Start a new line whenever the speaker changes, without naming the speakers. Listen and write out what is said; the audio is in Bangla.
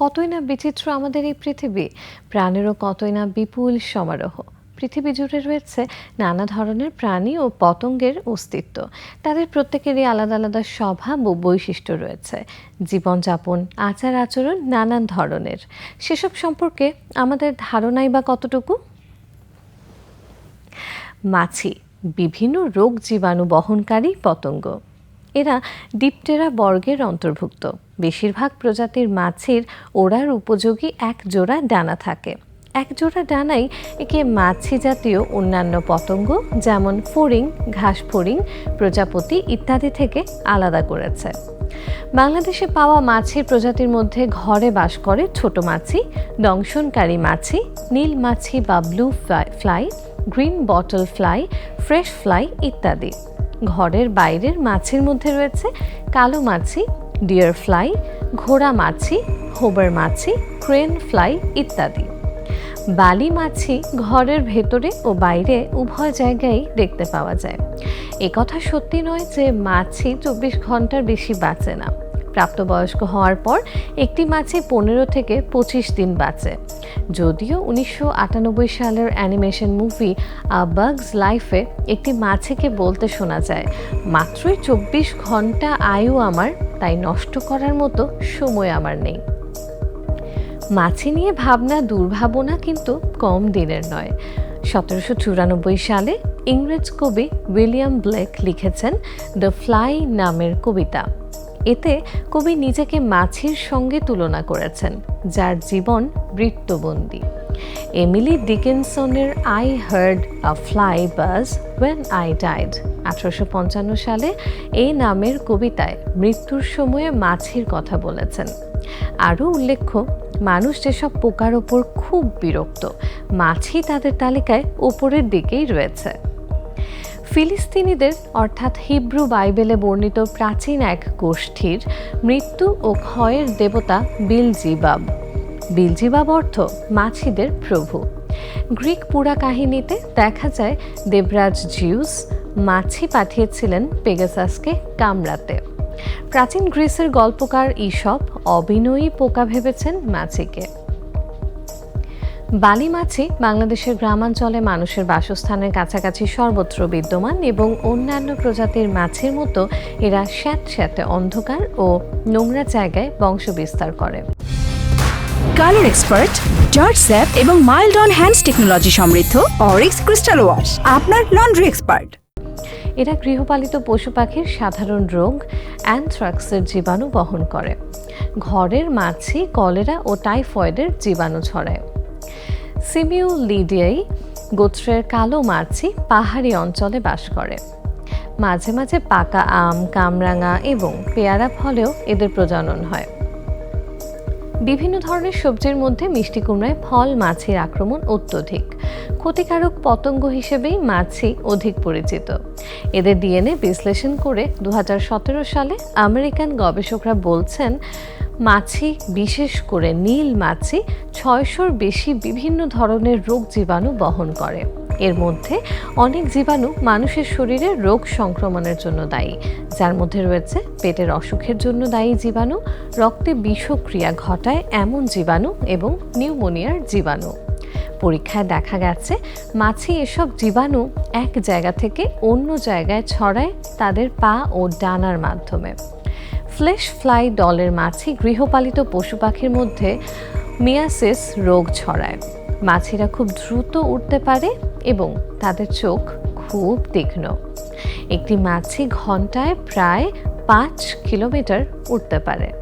কতই না বিচিত্র আমাদের এই পৃথিবী, প্রাণেরও কতই না বিপুল সমারোহ। পৃথিবী জুড়ে রয়েছে নানা ধরনের প্রাণী ও পতঙ্গের অস্তিত্ব। তাদের প্রত্যেকেরই আলাদা আলাদা স্বভাব ও বৈশিষ্ট্য রয়েছে। জীবনযাপন, আচার আচরণ নানান ধরনের। সেসব সম্পর্কে আমাদের ধারণাই বা কতটুকু? মাছি, বিভিন্ন রোগ জীবাণু বহনকারী পতঙ্গ। এরা ডিপটেরা বর্গের অন্তর্ভুক্ত। বেশিরভাগ প্রজাতির মাছের ওড়ার উপযোগী এক জোড়া ডানা থাকে। এক জোড়া ডানাই একে মাছি জাতীয় অন্যান্য পতঙ্গ যেমন ফড়িং ঘাস ফড়িং প্রজাপতি ইত্যাদি থেকে আলাদা করেছে। বাংলাদেশে পাওয়া মাছির প্রজাতির মধ্যে ঘরে বাস করে ছোট মাছি, দংশনকারী মাছি, নীল মাছি বা blue fly, green bottle fly, fresh fly ইত্যাদি। ঘরের বাইরের মাছির মধ্যে রয়েছে কালো মাছি, ডিয়ার ফ্লাই, ঘোড়া মাছি, হোবার মাছি, ক্রেন ফ্লাই ইত্যাদি। বালি মাছি ঘরের ভেতরে ও বাইরে উভয় জায়গায় দেখতে পাওয়া যায়। কথা সত্যি নয় যে মাছি চব্বিশ ঘণ্টার বেশি বাঁচে না। প্রাপ্তবয়স্ক হওয়ার পর একটি মাছে পনেরো থেকে পঁচিশ দিন বাঁচে। যদিও উনিশশো আটানব্বই সালের অ্যানিমেশন মুভি বাগস লাইফে একটি মাছেকে বলতে শোনা যায়, মাত্রই চব্বিশ ঘণ্টা আয়ু আমার, তাই নষ্ট করার মতো সময় আমার নেই। মাছি নিয়ে ভাবনা দুর্ভাবনা কিন্তু কম দিনের নয়। সতেরোশো চুরানব্বই সালে ইংরেজ কবি উইলিয়াম ব্লেক লিখেছেন, দ্য ফ্লাই নামের কবিতা। এতে কবি নিজেকে মাছির সঙ্গে তুলনা করেছেন, যার জীবন বৃত্তবন্দী। Emily ডিকেনসনের I heard a fly buzz when I died আঠারোশো পঞ্চান্ন সালে এই নামের কবিতায় মৃত্যুর সময়ে মাছির কথা বলেছেন। আরও উল্লেখ্য, মানুষ যেসব পোকার ওপর খুব বিরক্ত, মাছি তাদের তালিকায় ওপরের দিকেই রয়েছে। ফিলিস্তিনিদের, অর্থাৎ হিব্রু বাইবেলে বর্ণিত প্রাচীন এক গোষ্ঠীর, মৃত্যু ও ক্ষয়ের দেবতা বিলজিবাব। বিলজিবাব অর্থ মাছিদের প্রভু। গ্রিক পুরা কাহিনীতে দেখা যায়, দেবরাজ জিউস মাছি পাঠিয়েছিলেন পেগাসাসকে কামড়াতে। প্রাচীন গ্রিসের গল্পকার ঈসব অবিনয়ী পোকা ভেবেছেন মাছিকে। বালি মাছি বাংলাদেশের গ্রামাঞ্চলে মানুষের বাসস্থানের কাছাকাছি সর্বত্র বিদ্যমান এবং অন্যান্য প্রজাতির মাছের মতো এরা স্যাঁত স্যাঁতে অন্ধকার ও নোংরা জায়গায় বংশ বিস্তার করে।
কালার এক্সপার্ট জর্জ স্যাপ এবং মাইল্ড অন হ্যান্ডস টেকনোলজি সমৃদ্ধ অরিক্স ক্রিস্টাল ওয়াশ আপনার লন্ড্রি এক্সপার্ট।
এরা গৃহপালিত পশু পাখির সাধারণ রোগ অ্যানথ্রাক্সের জীবাণু বহন করে। ঘরের মাছি কলেরা ও টাইফয়েডের জীবাণু ছড়ায়। সিমিউলিডিয়াই গোত্রের কালো মাছি পাহাড়ি অঞ্চলে বাস করে। মাঝে মাঝে পাকা আম, কামরাঙা এবং পেয়ারা ফলেও এদের প্রজনন হয়। বিভিন্ন ধরনের সবজির মধ্যে মিষ্টি কুমড়ায় ফল মাছির আক্রমণ অত্যধিক। ক্ষতিকারক পতঙ্গ হিসেবেই মাছি অধিক পরিচিত। এদের ডিএনএ বিশ্লেষণ করে দু হাজার সতেরো সালে আমেরিকান গবেষকরা বলছেন মাছি, বিশেষ করে নীল মাছি, ছয়শোর বেশি বিভিন্ন ধরনের রোগ জীবাণু বহন করে। এর মধ্যে অনেক জীবাণু মানুষের শরীরে রোগ সংক্রমণের জন্য দায়ী। যার মধ্যে রয়েছে পেটের অসুখের জন্য দায়ী জীবাণু, রক্তে বিষক্রিয়া ঘটায় এমন জীবাণু এবং নিউমোনিয়ার জীবাণু। পরীক্ষায় দেখা গেছে, মাছি এসব জীবাণু এক জায়গা থেকে অন্য জায়গায় ছড়ায় তাদের পা ও ডানার মাধ্যমে। ফ্লেশ ফ্লাই দলের মাছি গৃহপালিত পশু পাখির মধ্যে মিয়াসিস রোগ ছড়ায়। মাছিরা খুব দ্রুত উঠতে পারে এবং তাদের চোখ খুব তীক্ষ্ণ। একটি মাছি ঘন্টায় প্রায় পাঁচ কিলোমিটার উঠতে পারে।